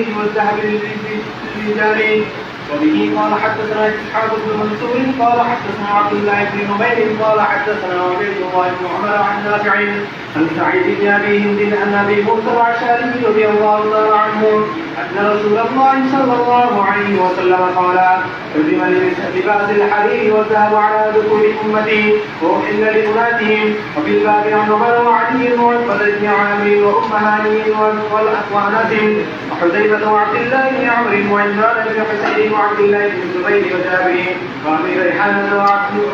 الحرير والذهب للرجال وبه قال حدثنا إسحاق بن منصور قال حدثنا عبد الله بن نمير قال حدثنا عبيد الله بن عمر عن نافع عن سعيد بن أبي هند عن أبي موسى الأشعري رضي الله تعالى عنه أن رسول الله صلى الله عليه وسلم قال حرم لباس الحرير والذهب على ذكور أمتي وأحل لاناتهم وفي الباب عن عمر وعلي وعتبه بن عامر وام هاني وانس وحذيفه وعبد الله بن عمرو وعمران بن حسين وعبد الله بن الزبير وجابر وابي ريحانه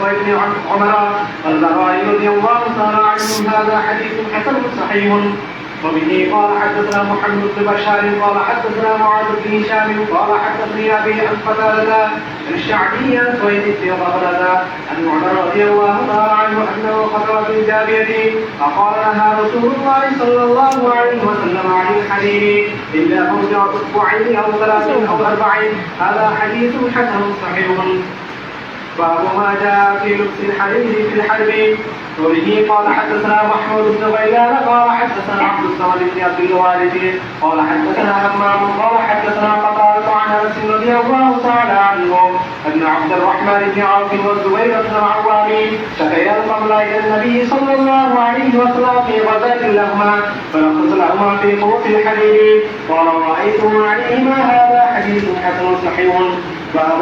وابن عمر والبراء رضي الله تعالى عنهم هذا حديث حسن صحيح. وبه قال حدثنا محمد بن بشار قال حدثنا معاذ بن هشام قال حدثني أبي عن قتادة الشعبي عن سويد بن غفلة عن عمر رضي الله تعالى عنه أنه خطر في جابيته فقال لها رسول الله صلى الله عليه وسلم عن الحديث إلا موجع اصبعين أو ثلاث أو أربع هذا حديث حسن صحيح. باب ما جاء في لبس الحرير في الحرب. وبه قال حدثنا محمود بن غيلان قال حدثنا عبد الصمد بن عبد الوالد قال حدثنا همام قال حدثنا قتادة عن أنس رضي الله تعالى عنه أن عبد الرحمن بن عوف والزبير بن العوام شكيا القبل إلى النبي صلى الله عليه وسلم في غزاة لهما فلقت لهما في قوة الحرير قال رايتم عليهما هذا حديث حسن صحيح. باب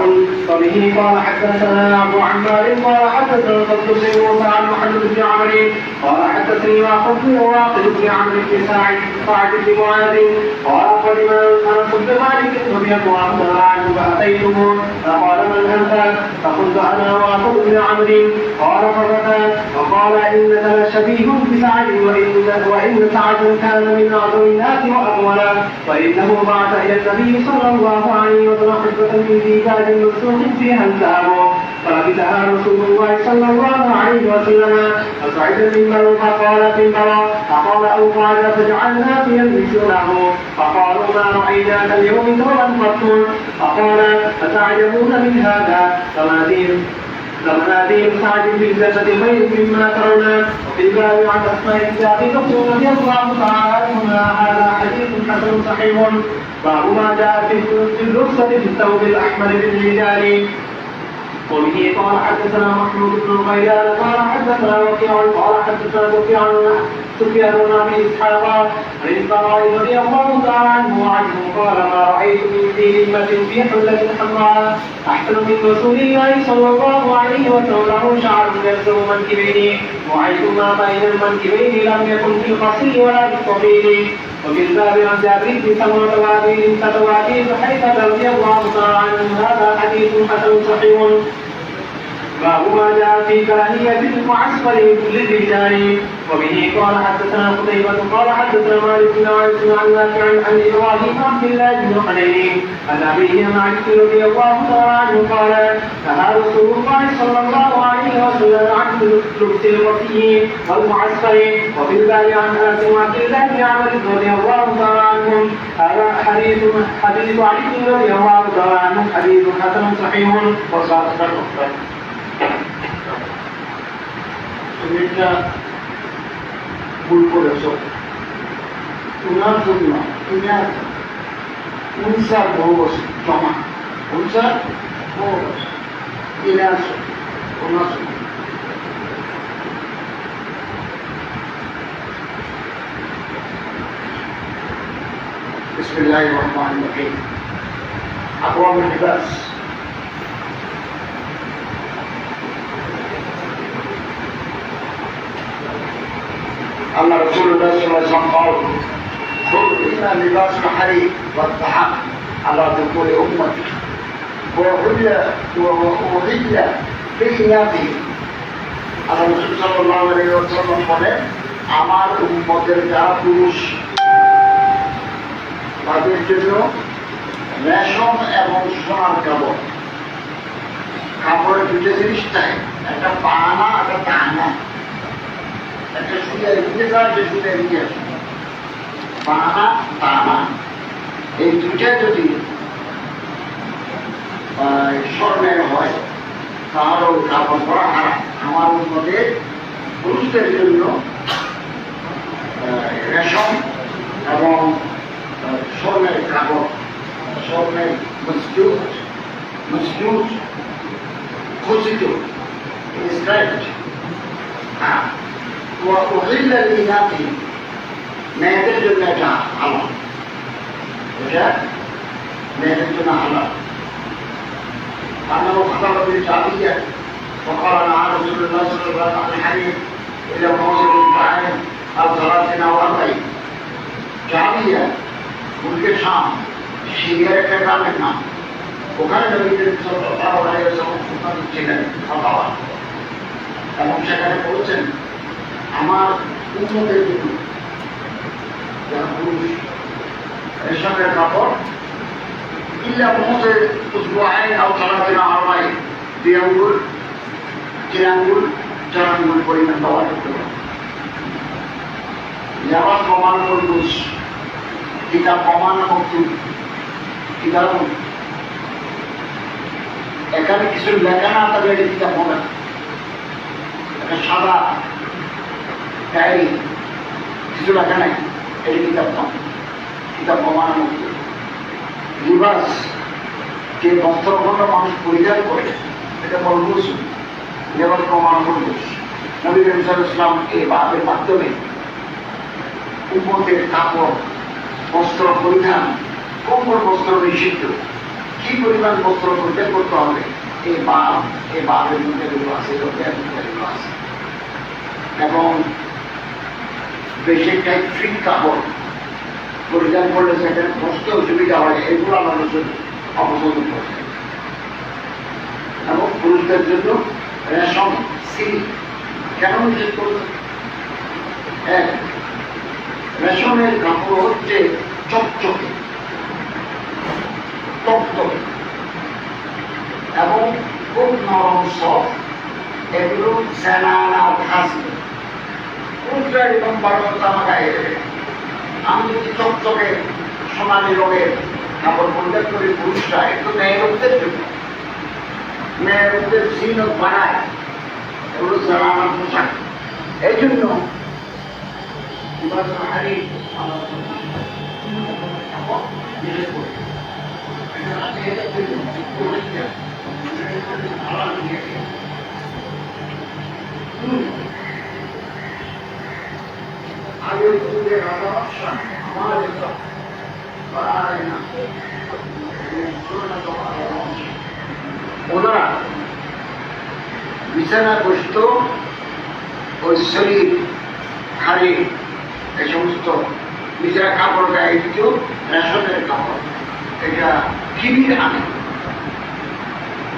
وبه قال حدثنا أبو عمار قال حدثنا الفضل بن موسى عن محمد بن عمرو قال حدثني واقف بن واقف بن عمرو بن سعد سعد بن معاذ قال قدم انس بن مالك رضي الله تعالى عنه فاتيته فقال من أنت؟ فقلت أنا واقف بن عمرو. قال فبكى وقال إنك لشبيه بسعد وان وإن سعد كان من أعظم الناس واقولا وإنه بعث إلى النبي صلى الله عليه وسلم حجه من زيدان مفتوح فيها الذهب فلبسها رسول الله صلى الله عليه وسلم فصعد المنبر فقال في المرى فقال او قال فجعلنا يلبسونه فقالوا ما رايناك اليوم ثوبا قط فقال اتعجبون من هذا فما فمناديل سعد في الجنة خير مما ترون وفي الباب عن أسماء السابقة رضي الله تعالى عنهما. هذا حديث حسن صحيح. باب ما جاء في الرخصة في الثوب الأحمر للرجال وبه قال حدثنا محمود بن غيلان قال حدثنا وكيع قال حدثنا سفيان سفيان بن أبي إسحاق عن رضي الله تعالى ذي همة في حلة حمراء أحسن من رسول الله صلى الله عليه وسلم له شعر يلزم منكبيه وعيت ما بين المنكبين لم يكن في القصير ولا في الطويل وفي الباب عن جابر بن سمرة وأبي فتواتي حيث رضي الله تعالى عنه هذا حديث حسن صحيح. باب ما جاء في كراهية المعسكر للرجال. وبه قال حدثنا قتيبة قال حدثنا مالك بن عائشة عن نافع عن إبراهيم عبد الله بن حنين عن أبيه مالك رضي الله تعالى عنه قال نهى رسول الله صلى الله عليه وسلم عن لبس الوفي والمعسكر وفي الباب عن أنس وعبد الله بن عمرو رضي الله تعالى عنهم هذا حديث حديث علي رضي الله تعالى عنه حديث حسن صحيح وصادق. তুমি একটা ভুল করেছ তোমার জন্য তুমি আর উনসার বহুবস জমা উনসার বহুবস কিনে আসো ওনার জন্য بسم الله الرحمن الرحيم أقوام اللباس لباس الحرير والطعام على ذكور أمتي وأحل وأحل بخلافه আল্লাহ রসুল সাল্লাহ আলাইসাল্লাম বলেন আমার উম্মতের যারা পুরুষ তাদের জন্য রেশম এবং সোনার কাপড় কাপড়ের দুটো জিনিস চাই একটা পানা একটা টানা বাহা এই দুইটা যদি স্বর্ণের হয় তাহলে উত্থাপন করা হারাম আমার উন্নতে পুরুষদের জন্য রেশম এবং স্বর্ণের কাগজ স্বর্ণের মজবুত মজবুত খচিত হ্যাঁ মেয়েদের জন্য এটা ভালো এটা মেয়েদের জন্য ভালো أنه خطر بالجعلية وقال مع رسول الله صلى الله عليه وسلم إلى موصل الدعاء أو ثلاثين أو أربعين জামিয়া মুলকে শাম সিরিয়ার একটা গ্রামের নাম ওখানে নবীদের সাল্লাল্লাহু আলাইহি ওয়াসাল্লাম ফুটবল ছিলেন ফতোয়া এবং সেখানে বলছেন আমার উন্নতের জন্য যারা পুরুষ, রেশমের কাপড় ইল্লা মহতে উসবুআইন আও সালাতিন আরবাইন দুই আঙ্গুল তিন আঙ্গুল চার আঙ্গুল পরিমাণ ব্যবহার করতে পারে। যারা প্রমাণ করবুস কিতাব প্রমাণ মুক্তি কিতাব এখানে কিছু লেখা না থাকলে এটা কিতাব হবে। একটা সাদা। ডায়েরি কিছু লেখা নাই, এটা কিতাব না কিতাব প্রমাণ মুক্তি। লিবাস যে বস্ত্রখণ্ড মানুষ পরিধান করে, এটা বলবুস লেবাস প্রমাণ করবুস নবী ইসলাম এই বাপের মাধ্যমে উন্মতের কাপড়, বস্ত্র পরিধান কোন বস্ত্র নিষিদ্ধ। কি পরিমাণ বস্ত্র পরিধান করতে হবে? এই বাপ, এই বাপের মধ্যে আছে লোকের মধ্যে আছে। এবং টাইপ ফিট কাপড়। পরিধান করলে সেখানে বসতে অসুবিধা হয়, এগুলো জন্য অপছন্দ করছে এবং পুরুষদের জন্য রেশম সিল্ক কেন নিষেধ করছে এক, রেশমের কাপড় হচ্ছে চকচকে, টকটকে। এবং খুব নরম, সফট, এগুলো সেনানা থাকবে পুরুষরা এরকম বারোটা আমার গায়ে আমি যদি চকচকে সোনালি রঙের কাপড় পরিধান করি পুরুষরা একটু মেয়েরদের জন্য মেয়েরদের জিনত বানায়, এগুলো সেনানা পোশাক। এই জন্য আমার ওনারা বিছানা বসত ওই শরীর হাড়ি এই সমস্ত নিজেরা কাপড় গায়ে দিত, রেশনের কাপড়। এটা কিবির আনে।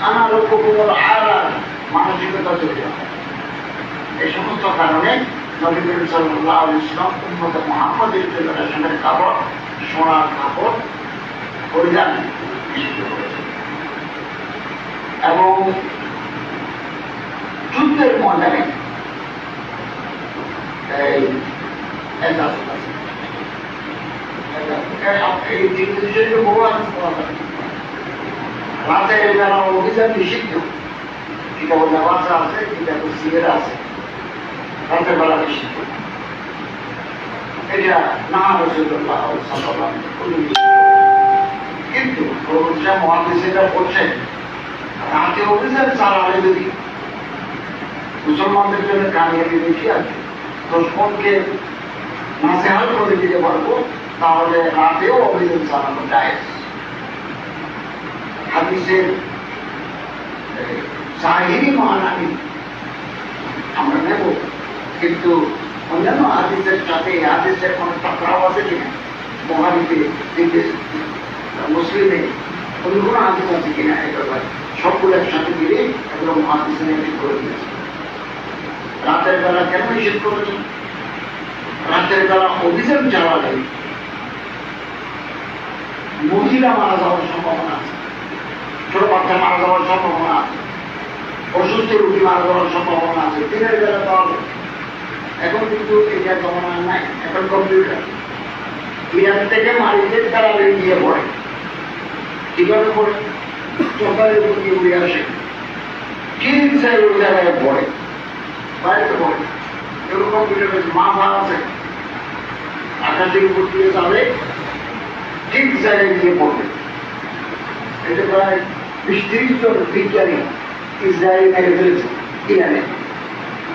আনার উপকূল আর আর মানসিকতা তৈরি হয়। এই সমস্ত কারণে নবী করিম সাল্লাল্লাহু আলাইহি ইসলাম উম্মত মুহাম্মদের জন্য কাপড় সোনার কাপড় পরিধান এবং যুদ্ধের ময়দানে এই রাতে যারা অভিযান নিষিদ্ধ কিতাব আছে কিতাব সিয়েরা আছে রাতের বেলা এটা না রাতে যদি, মুসলমানদের জন্য কামিয়াবি বেশি আছে দুশ্মনকে নাসেহাত করে দিতে পারব, তাহলে রাতেও অভিযান চালানো যায়। হাদিসের জাহিরি আমরা নেব। কিন্তু অন্যান্য হাদিসের সাথে, এই হাদিসের কোনো টকরাও আছে কিনা? মহাদিতে মুসলিমে অন্য কোনো হাদিস আছে কিনা এই ব্যাপারে? সবগুলো একসাথে মিলে এগুলো মহাদিসে নিয়ে করে দিয়েছে। রাতের বেলা কেন নিষেধ করেছেন রাতের বেলা অভিযান চালালে মহিলা মারা যাওয়ার সম্ভাবনা আছে। ছোট বাচ্চা মারা যাওয়ার সম্ভাবনা আছে। অসুস্থ রুগী মারা যাওয়ার সম্ভাবনা আছে। দিনের বেলা যায়। এখন কিন্তু এটা জমানা নাই, এখন কম্পিউটার ইরান থেকে মারিতে তারা গিয়ে পড়ে। কীভাবে পড়ে চোখারের উপর দিয়ে উড়ে আসে। ঠিক সাই ওই জায়গায় পড়ে? বাড়িতে পড়ে। এরকম কম্পিউটারের মাথা আছে। আকাশের উপর দিয়ে যাবে ঠিক জায়গায় গিয়ে পড়বে এটা প্রায় জন বিজ্ঞানী ইসরায়েল মেরে ফেলেছে, ইরানে।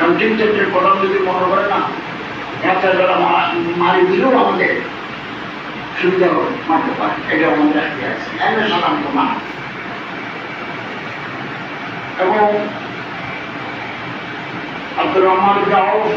কন্টিনজেন্টের কলম যদি মনে করে না, একটা মা- মারি দিলেও আমাদের সুবিধা হবে, মারতে পারে। এটা আমাদের আগে আছে। এমন সাধারণত না এবং আব্দুর রহমান গাও